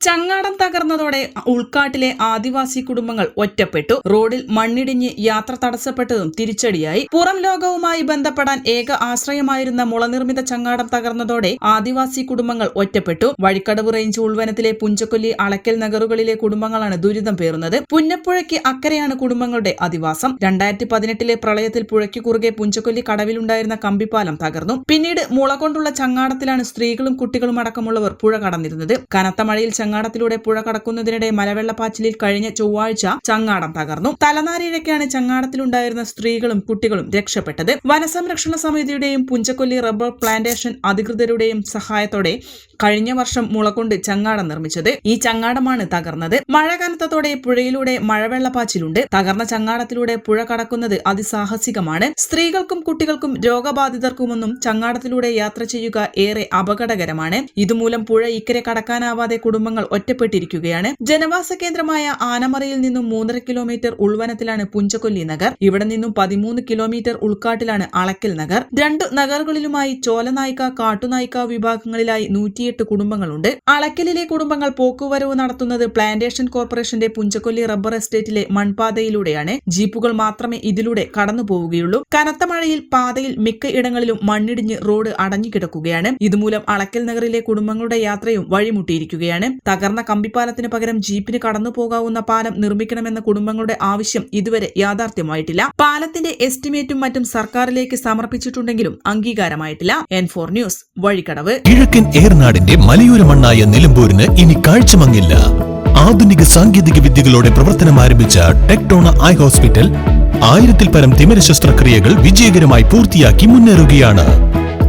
ചങ്ങാടം തകർന്നതോടെ ഉൾക്കാട്ടിലെ ആദിവാസി കുടുംബങ്ങൾ ഒറ്റപ്പെട്ടു. റോഡിൽ മണ്ണിടിഞ്ഞ് യാത്ര തടസ്സപ്പെട്ടതും തിരിച്ചടിയായി. പുറം ലോകവുമായി ബന്ധപ്പെടാൻ ഏക ആശ്രയമായിരുന്ന മുളനിർമ്മിത ചങ്ങാടം തകർന്നതോടെ ആദിവാസി കുടുംബങ്ങൾ ഒറ്റപ്പെട്ടു. വഴിക്കടവ് റേഞ്ച് ഉൾവനത്തിലെ പുഞ്ചക്കൊല്ലി അളക്കൽ നഗറുകളിലെ കുടുംബങ്ങളാണ് ദുരിതം പേറുന്നത്. പുന്നപ്പുഴയ്ക്ക് അക്കരെയാണ് കുടുംബങ്ങളുടെ അധിവാസം. രണ്ടായിരത്തി പതിനെട്ടിലെ പ്രളയത്തിൽ പുഴയ്ക്ക് കുറുകെ പുഞ്ചക്കൊല്ലി കടവിലുണ്ടായിരുന്ന കമ്പിപ്പാലം തകർന്നു. പിന്നീട് മുള കൊണ്ടുള്ള ചങ്ങാടത്തിലാണ് സ്ത്രീകളും കുട്ടികളും അടക്കമുള്ളവർ പുഴ കടന്നിരുന്നത്. കനത്ത മഴയിൽ ചങ്ങാടത്തിലൂടെ പുഴ കടക്കുന്നതിനിടെ മലവെള്ളപ്പാച്ചിലിൽ കഴിഞ്ഞ ചൊവ്വാഴ്ച ചങ്ങാടം തകർന്നു. തലനാരിഴയ്ക്കാണ് ചങ്ങാടത്തിലുണ്ടായിരുന്ന സ്ത്രീകളും കുട്ടികളും രക്ഷപ്പെട്ടത്. വനസംരക്ഷണ സമിതിയുടെയും പുഞ്ചക്കൊല്ലി റബ്ബർ പ്ലാന്റേഷൻ അധികൃതരുടെയും സഹായത്തോടെ കഴിഞ്ഞ വർഷം മുളകൊണ്ട് ചങ്ങാടം നിർമ്മിച്ചത് ഈ ചങ്ങാടമാണ് തകർന്നത്. മഴ കനത്തതോടെ പുഴയിലൂടെ മഴവെള്ളപ്പാച്ചിലുണ്ട്. തകർന്ന ചങ്ങാടത്തിലൂടെ പുഴ കടക്കുന്നത് അതിസാഹസികമാണ്. സ്ത്രീകൾക്കും കുട്ടികൾക്കും രോഗബാധിതർക്കുമൊന്നും ചങ്ങാടത്തിലൂടെ യാത്ര ചെയ്യുക ഏറെ അപകടകരമാണ്. ഇതുമൂലം പുഴ ഇക്കരെ കടക്കാനാവാതെ കുടുംബങ്ങൾ ഒറ്റപ്പെട്ടിരിക്കുകയാണ്. ജനവാസ കേന്ദ്രമായ ആനമറയിൽ നിന്നും മൂന്നര കിലോമീറ്റർ ഉൾവനത്തിലാണ് പുഞ്ചക്കൊല്ലി നഗർ. ഇവിടെ നിന്നും പതിമൂന്ന് കിലോമീറ്റർ ഉൾക്കാട്ടിലാണ് അളക്കൽ നഗർ. രണ്ടു നഗറുകളിലുമായി ചോലനായിക്ക കാട്ടുനായിക്ക വിഭാഗങ്ങളിലായി നൂറ്റിയെട്ട് കുടുംബങ്ങളുണ്ട്. അളക്കലിലെ കുടുംബങ്ങൾ പോക്കുവരവ് നടത്തുന്നത് പ്ലാന്റേഷൻ കോർപ്പറേഷന്റെ പുഞ്ചക്കൊല്ലി റബ്ബർ എസ്റ്റേറ്റിലെ മൺപാതയിലൂടെയാണ്. ജീപ്പുകൾ മാത്രമേ ഇതിലൂടെ കടന്നു പോവുകയുള്ളൂ കനത്ത മഴയിൽ പാതയിൽ മിക്ക ഇടങ്ങളിലും മണ്ണിടിഞ്ഞ് റോഡ് അടഞ്ഞുകിടക്കുകയാണ്. ഇതുമൂലം അളക്കൽ നഗറിലെ കുടുംബങ്ങളുടെ യാത്രയും വഴിമുട്ടിയിരിക്കുകയാണ്. തകർന്ന കമ്പിപ്പാലത്തിന് പകരം ജീപ്പിന് കടന്നു പോകാവുന്ന പാലം നിർമ്മിക്കണമെന്ന കുടുംബങ്ങളുടെ ആവശ്യം ഇതുവരെ യാഥാർത്ഥ്യമായിട്ടില്ല. പാലത്തിന്റെ എസ്റ്റിമേറ്റും മറ്റും സർക്കാരിലേക്ക് സമർപ്പിച്ചിട്ടുണ്ടെങ്കിലും അംഗീകാരമായിട്ടില്ല. N four news Vazhikkadavu. കിഴക്കൻ ഏർനാടിന്റെ മലയോര മണ്ണായ നിലമ്പൂരിന് ഇനി കാഴ്ചമങ്ങില്ല. ആധുനിക സാങ്കേതിക വിദ്യകളോടെ പ്രവർത്തനം ആരംഭിച്ച ടെക്ടോണ ഐ ഹോസ്പിറ്റൽ ആയിരത്തിൽ പരം തിമിര ശസ്ത്രക്രിയകൾ വിജയകരമായി പൂർത്തിയാക്കി മുന്നേറുകയാണ്.